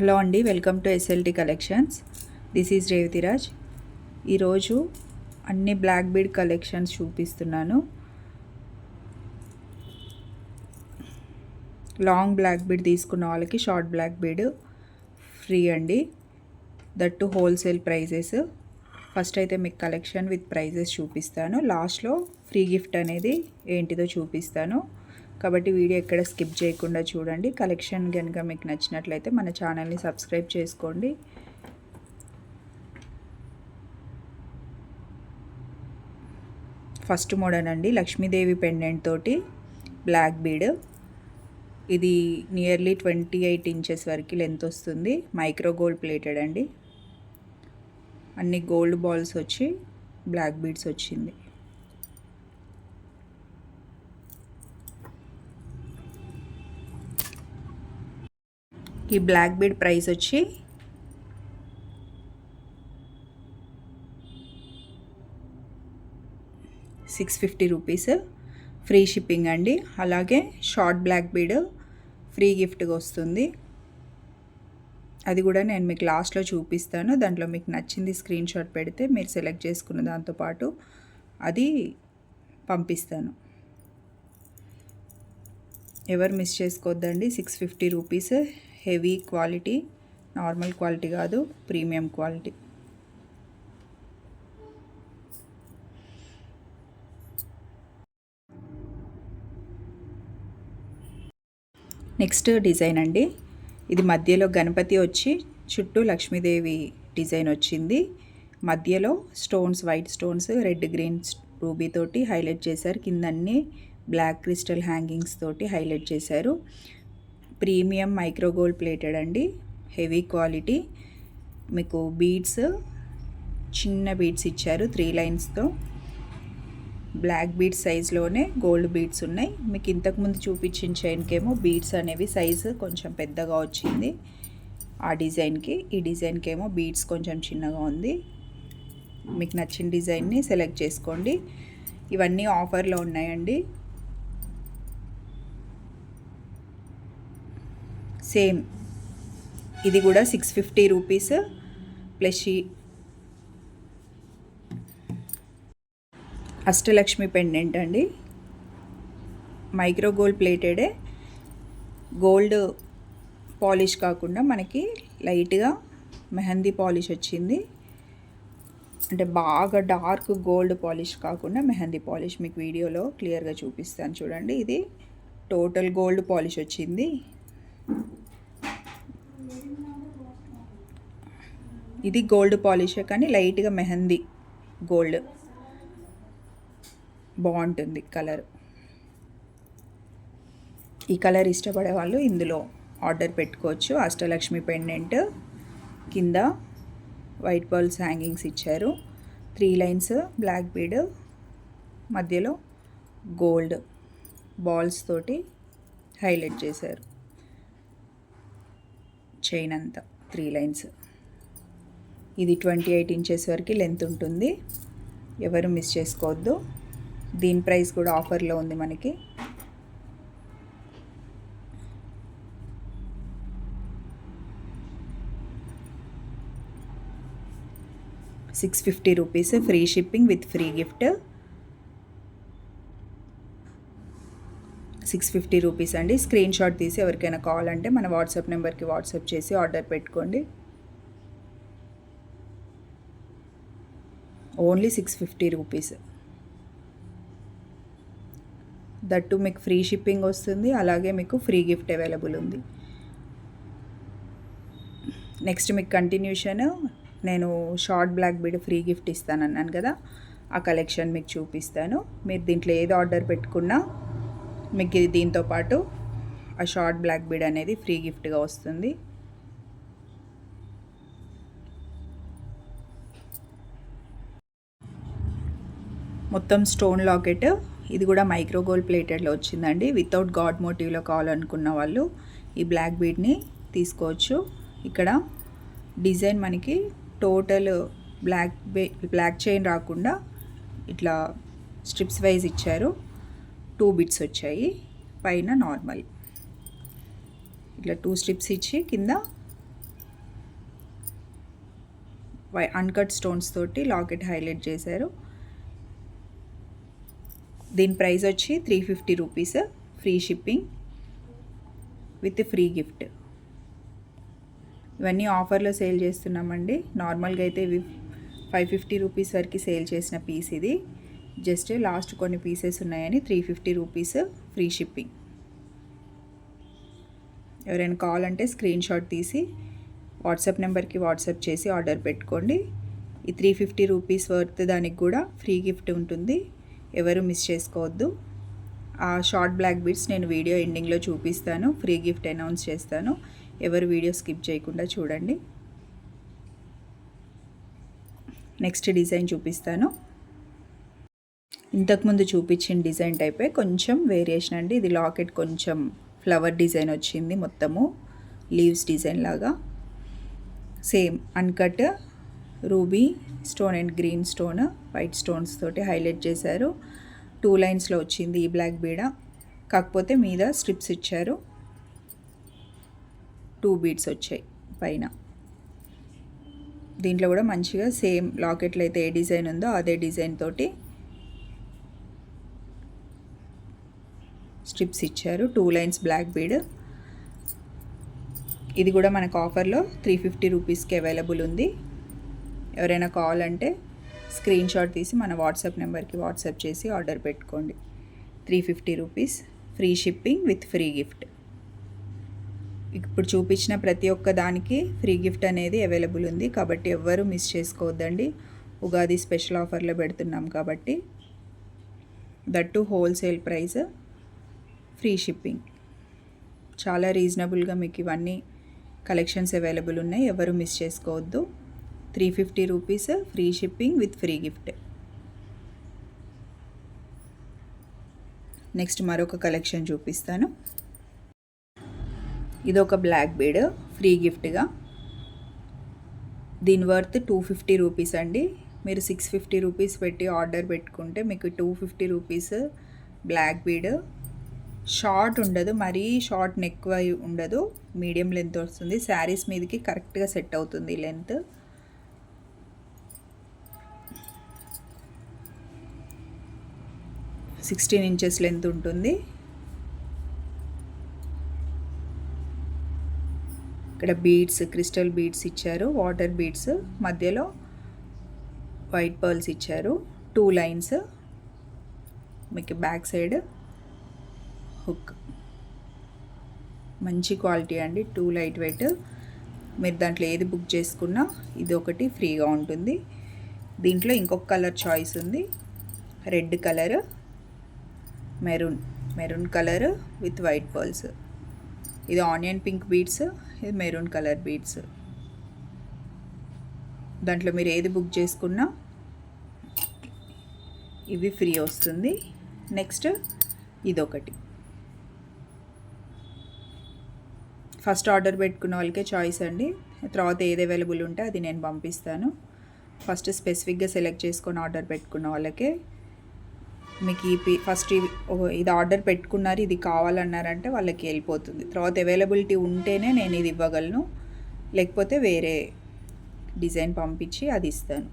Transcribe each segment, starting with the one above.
Hello అండి welcome to SLT collections this is Revathiraj ఈరోజు అన్ని బ్లాక్ బీడ్ కలెక్షన్స్ చూపిస్తున్నాను. లాంగ్ బ్లాక్ బీడ్ తీసుకున్న వాళ్ళకి షార్ట్ బ్లాక్ బీడ్ ఫ్రీ అండి. దట్టు హోల్సేల్ ప్రైజెస్ ఫస్ట్ అయితే మీకు కలెక్షన్ విత్ ప్రైజెస్ చూపిస్తాను. లాస్ట్లో ఫ్రీ గిఫ్ట్ అనేది ఏంటిదో చూపిస్తాను. కాబట్టి వీడియో ఎక్కడ స్కిప్ చేయకుండా చూడండి. కలెక్షన్ కనుక మీకు నచ్చినట్లయితే మన ఛానల్ని సబ్స్క్రైబ్ చేసుకోండి. ఫస్ట్ మోడల్ అండి. లక్ష్మీదేవి పెండెంట్ తోటి బ్లాక్ బీడ్ ఇది నియర్లీ ట్వంటీ ఎయిట్ ఇంచెస్ వరకు లెంత్ వస్తుంది. మైక్రో గోల్డ్ ప్లేటెడ్ అండి. అన్ని గోల్డ్ బాల్స్ వచ్చి బ్లాక్ బీడ్స్ వచ్చింది. ఈ బ్లాక్ బీడ్ ప్రైస్ వచ్చి six fifty rupees. Free shipping అండి. అలాగే షార్ట్ బ్లాక్ బీడ్ ఫ్రీ గిఫ్ట్గా వస్తుంది. అది కూడా నేను మీకు లాస్ట్లో చూపిస్తాను. దాంట్లో మీకు నచ్చింది స్క్రీన్ షాట్ పెడితే మీరు సెలెక్ట్ చేసుకున్న దాంతోపాటు అది పంపిస్తాను. ఎవరు మిస్ చేసుకోవద్దండి six fifty rupees. Heavy quality normal quality కాదు ప్రీమియం క్వాలిటీ. నెక్స్ట్ డిజైన్ అండి. ఇది మధ్యలో గణపతి వచ్చి చుట్టూ లక్ష్మీదేవి డిజైన్ వచ్చింది. మధ్యలో stones white stones red green ruby తోటి హైలైట్ చేశారు. కింద అన్ని బ్లాక్ క్రిస్టల్ హ్యాంగింగ్స్ తోటి హైలైట్ చేశారు. ప్రీమియం మైక్రో గోల్డ్ ప్లేటెడ్ అండి. Heavy quality. మీకు బీడ్స్ చిన్న బీడ్స్ ఇచ్చారు త్రీ లైన్స్తో బ్లాక్ బీడ్స్ సైజ్లోనే గోల్డ్ బీడ్స్ ఉన్నాయి. మీకు ఇంతకుముందు చూపించిన చైన్కేమో బీడ్స్ అనేవి సైజు కొంచెం పెద్దగా వచ్చింది. ఆ డిజైన్కి ఈ డిజైన్కి ఏమో బీడ్స్ కొంచెం చిన్నగా ఉంది. మీకు నచ్చిన డిజైన్ని సెలెక్ట్ చేసుకోండి. ఇవన్నీ ఆఫర్లో ఉన్నాయండి. సేమ్. ఇది కూడా six fifty rupees plus Ashtalakshmi pendant అండి. మైక్రో గోల్డ్ ప్లేటెడే గోల్డ్ పాలిష్ కాకుండా మనకి లైట్గా మెహందీ పాలిష్ వచ్చింది. అంటే బాగా డార్క్ గోల్డ్ పాలిష్ కాకుండా మెహందీ పాలిష్ మీకు వీడియోలో క్లియర్గా చూపిస్తాను చూడండి. ఇది టోటల్ గోల్డ్ పాలిష్ వచ్చింది. ఇది గోల్డ్ పాలిషే కానీ లైట్గా మెహందీ గోల్డ్. బాగుంటుంది కలర్. ఈ కలర్ ఇష్టపడే వాళ్ళు ఇందులో ఆర్డర్ పెట్టుకోవచ్చు. అష్టలక్ష్మి పెండెంట్ కింద వైట్ బాల్స్ హ్యాంగింగ్స్ ఇచ్చారు. త్రీ లైన్స్ బ్లాక్ బీడ్ మధ్యలో గోల్డ్. బాల్స్ తోటి హైలైట్ చేశారు. చైన్ అంతా త్రీ లైన్స్. ఇది ట్వంటీ ఎయిట్ ఇంచెస్ వరకు లెంత్ ఉంటుంది. ఎవరు మిస్ చేసుకోవద్దు. దీని ప్రైస్ కూడా ఆఫర్లో ఉంది మనకి. Six fifty rupees free shipping with free gift. Six fifty rupees అండి. స్క్రీన్ షాట్ తీసి ఎవరికైనా కావాలంటే మన వాట్సాప్ నెంబర్కి వాట్సాప్ చేసి ఆర్డర్ పెట్టుకోండి. Only six fifty rupees. That మీకు ఫ్రీ షిప్పింగ్ వస్తుంది. అలాగే మీకు ఫ్రీ గిఫ్ట్ అవైలబుల్ ఉంది. నెక్స్ట్ మీకు కంటిన్యూషన్ నేను short black bead free gift ఇస్తాను అన్నాను కదా. ఆ కలెక్షన్ మీకు చూపిస్తాను. మీరు దీంట్లో ఏది ఆర్డర్ పెట్టుకున్నా మీకు ఇది దీంతో పాటు ఆ షార్ట్ బ్లాక్ బీడ్ అనేది ఫ్రీ గిఫ్ట్గా వస్తుంది. మొత్తం స్టోన్ లాకెట్ ఇది కూడా మైక్రో గోల్డ్ ప్లేటెడ్లో వచ్చిందండి. వితౌట్ గాడ్ మోటివ్లో కావాలనుకున్న వాళ్ళు ఈ బ్లాక్ బీడ్ని తీసుకోవచ్చు. ఇక్కడ డిజైన్ మనకి టోటల్ బ్లాక్ బ్లాక్ చైన్ రాకుండా ఇట్లా స్ట్రిప్స్ వైజ్ ఇచ్చారు. టూ బిట్స్ వచ్చాయి పైన నార్మల్. ఇట్లా టూ స్ట్రిప్స్ ఇచ్చి కింద వై అన్కట్ స్టోన్స్ తోటి లాకెట్ హైలైట్ చేశారు. దీని ప్రైస్ వచ్చి three fifty rupees free shipping with free gift. ఇవన్నీ ఆఫర్లో సేల్ చేస్తున్నామండి. నార్మల్గా అయితే ఇవి ఫైవ్ ఫిఫ్టీ రూపీస్ వరకు సేల్ చేసిన పీస్ ఇది. జస్ట్ లాస్ట్ కొన్ని పీసెస్ ఉన్నాయని three fifty rupees free shipping. ఎవరైనా కావాలంటే స్క్రీన్ షాట్ తీసి వాట్సాప్ నెంబర్కి వాట్సాప్ చేసి ఆర్డర్ పెట్టుకోండి. ఈ త్రీ ఫిఫ్టీ రూపీస్ వర్త్ దానికి కూడా ఫ్రీ గిఫ్ట్ ఉంటుంది. ఎవరు మిస్ చేసుకోవద్దు. ఆ షార్ట్ బ్లాక్ బీడ్స్ నేను వీడియో ఎండింగ్లో చూపిస్తాను. ఫ్రీ గిఫ్ట్ అనౌన్స్ చేస్తాను. ఎవరు వీడియో స్కిప్ చేయకుండా చూడండి. నెక్స్ట్ డిజైన్ చూపిస్తాను. ఇంతకుముందు చూపించిన డిజైన్ టైపే కొంచెం వేరియేషన్ అండి. ఇది లాకెట్ కొంచెం ఫ్లవర్ డిజైన్ వచ్చింది మొత్తము. లీవ్స్ డిజైన్ లాగా. Same uncut ruby stone and green stone white stones తోటి హైలైట్ చేశారు. టూ లైన్స్లో వచ్చింది ఈ బ్లాక్ బీడ. కాకపోతే మీద స్ట్రిప్స్ ఇచ్చారు. టూ బీడ్స్ వచ్చాయి పైన. దీంట్లో కూడా మంచిగా సేమ్ లాకెట్లో అయితే ఏ డిజైన్ ఉందో అదే డిజైన్ తోటి స్ట్రిప్స్ ఇచ్చారు. టూ లైన్స్ బ్లాక్ బీడ్ ఇది కూడా మనకు ఆఫర్లో త్రీ ఫిఫ్టీ రూపీస్కి అవైలబుల్ ఉంది. ఎవరైనా కావాలంటే స్క్రీన్ షాట్ తీసి మన వాట్సాప్ నెంబర్కి వాట్సాప్ చేసి ఆర్డర్ పెట్టుకోండి. Three fifty rupees free shipping with free gift ఇప్పుడు చూపించిన ప్రతి ఒక్క దానికి ఫ్రీ గిఫ్ట్ అనేది అవైలబుల్ ఉంది. కాబట్టి ఎవ్వరూ మిస్ చేసుకోవద్దండి. ఉగాది స్పెషల్ ఆఫర్లో పెడుతున్నాం కాబట్టి. That wholesale price free shipping. చాలా రీజనబుల్గా మీకు ఇవన్నీ కలెక్షన్స్ అవైలబుల్ ఉన్నాయి. ఎవరు మిస్ చేసుకోవద్దు. Three fifty rupees free shipping with free gift. Next మరొక కలెక్షన్ చూపిస్తాను. ఇది ఒక బ్లాక్ బీడ్ ఫ్రీ గిఫ్ట్గా. దీని వర్త్ టూ ఫిఫ్టీ రూపీస్ అండి. మీరు సిక్స్ ఫిఫ్టీ రూపీస్ పెట్టి ఆర్డర్ పెట్టుకుంటే మీకు two fifty rupees black bead short ఉండదు మరీ షార్ట్ నెక్ ఉండదు. మీడియం లెంత్ వస్తుంది. శారీస్ మీదకి కరెక్ట్గా సెట్ అవుతుంది లెంత్. సిక్స్టీన్ ఇంచెస్ లెంత్ ఉంటుంది. ఇక్కడ బీడ్స్ క్రిస్టల్ బీడ్స్ ఇచ్చారు వాటర్ బీడ్స్. మధ్యలో వైట్ పర్ల్స్ ఇచ్చారు టూ లైన్స్. మీకు బ్యాక్ సైడ్ హుక్. మంచి క్వాలిటీ అండి. Too light weight. మీరు దాంట్లో ఏది బుక్ చేసుకున్నా ఇది ఒకటి ఫ్రీగా ఉంటుంది. దీంట్లో ఇంకొక కలర్ చాయిస్ ఉంది. Red colour maroon maroon colour with white pearls. ఇది ఆనియన్ పింక్ బీడ్స్ ఇది మెరూన్ కలర్ బీడ్స్ దాంట్లో మీరు ఏది బుక్ చేసుకున్నా ఇవి ఫ్రీ వస్తుంది. నెక్స్ట్ ఇదొకటి. ఫస్ట్ ఆర్డర్ పెట్టుకున్న వాళ్ళకే చాయిస్ అండి. తర్వాత ఏది అవైలబుల్ ఉంటే అది నేను పంపిస్తాను. ఫస్ట్ స్పెసిఫిక్గా సెలెక్ట్ చేసుకొని ఆర్డర్ పెట్టుకున్న వాళ్ళకే. మీకు ఈ పి ఫస్ట్ ఇది ఆర్డర్ పెట్టుకున్నారు ఇది కావాలన్నారంటే వాళ్ళకి వెళ్ళిపోతుంది. తర్వాత అవైలబిలిటీ ఉంటేనే నేను ఇది ఇవ్వగలను. లేకపోతే వేరే డిజైన్ పంపించి అది ఇస్తాను.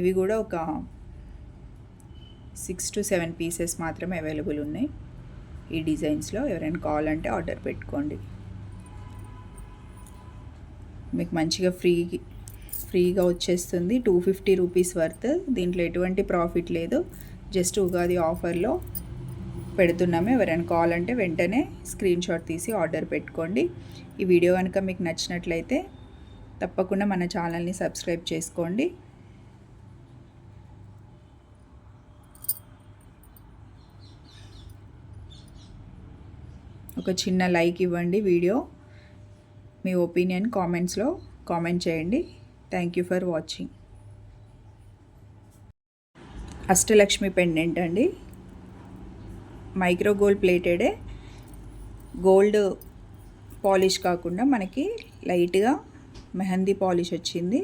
ఇవి కూడా ఒక సిక్స్ టు సెవెన్ పీసెస్ మాత్రమే అవైలబుల్ ఉన్నాయి. ఈ డిజైన్స్లో ఎవరైనా కావాలంటే ఆర్డర్ పెట్టుకోండి. మీకు మంచిగా ఫ్రీ ఫ్రీగా వచ్చేస్తుంది. Two fifty rupees worth. దీంట్లో ఎటువంటి ప్రాఫిట్ లేదు. జస్ట్ ఉగాది ఆఫర్లో పెడుతున్నాము. ఎవరైనా కావాలంటే వెంటనే స్క్రీన్ షాట్ తీసి ఆర్డర్ పెట్టుకోండి. ఈ వీడియో కనుక మీకు నచ్చినట్లయితే తప్పకుండా మన ఛానల్ని సబ్స్క్రైబ్ చేసుకోండి. ఒక చిన్న లైక్ ఇవ్వండి వీడియో. మీ ఒపీనియన్ కామెంట్స్లో కామెంట్ చేయండి. Thank you for watching. Ashtalakshmi pendant అండి మైక్రో గోల్డ్ ప్లేటెడే. గోల్డ్ పాలిష్ కాకుండా మనకి లైట్గా మెహందీ పాలిష్ వచ్చింది.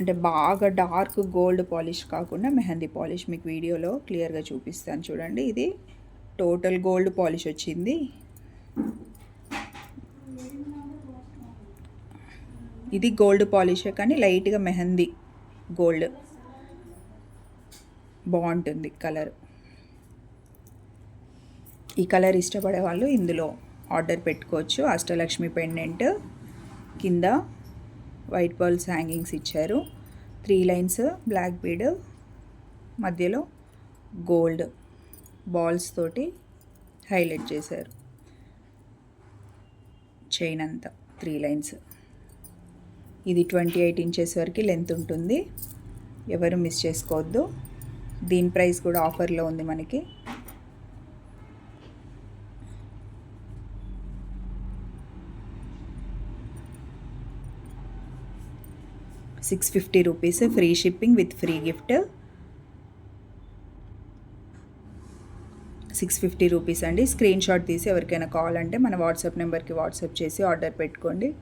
అంటే బాగా డార్క్ గోల్డ్ పాలిష్ కాకుండా మెహందీ పాలిష్ మీకు వీడియోలో క్లియర్గా చూపిస్తాను. చూడండి ఇది టోటల్ గోల్డ్ పాలిష్ వచ్చింది. ఇది గోల్డ్ పాలిషే కానీ లైట్గా మెహందీ గోల్డ్. బాగుంటుంది కలర్. ఈ కలర్ ఇష్టపడే వాళ్ళు ఇందులో ఆర్డర్ పెట్టుకోవచ్చు. అష్టలక్ష్మి పెండెంట్ కింద వైట్ బాల్స్ హ్యాంగింగ్స్ ఇచ్చారు. త్రీ లైన్స్ బ్లాక్ బీడ్ మధ్యలో గోల్డ్. బాల్స్ తోటి హైలైట్ చేశారు. చైన్ అంతా త్రీ లైన్స్. ఇది ట్వంటీ ఎయిట్ ఇంచెస్ వరకు లెంత్ ఉంటుంది. ఎవరు మిస్ చేసుకోవద్దు. దీని ప్రైస్ కూడా ఆఫర్లో ఉంది మనకి. Six fifty rupees free shipping with free gift. Six fifty rupees అండి. స్క్రీన్ షాట్ తీసి ఎవరికైనా కావాలంటే మన వాట్సాప్ నెంబర్కి వాట్సాప్ చేసి ఆర్డర్ పెట్టుకోండి.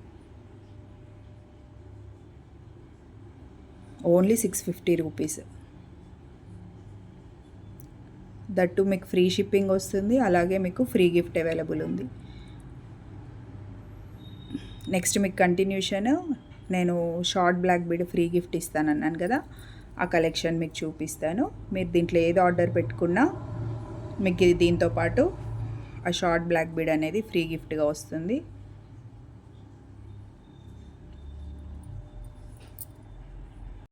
Only six fifty rupees. That మీకు ఫ్రీ షిప్పింగ్ వస్తుంది. అలాగే మీకు ఫ్రీ గిఫ్ట్ అవైలబుల్ ఉంది. నెక్స్ట్ మీకు కంటిన్యూషన్ నేను short black bead free gift ఇస్తాను అన్నాను కదా. ఆ కలెక్షన్ మీకు చూపిస్తాను. మీరు దీంట్లో ఏది ఆర్డర్ పెట్టుకున్నా మీకు దీంతో పాటు ఆ షార్ట్ బ్లాక్ బీడ్ అనేది ఫ్రీ గిఫ్ట్గా వస్తుంది.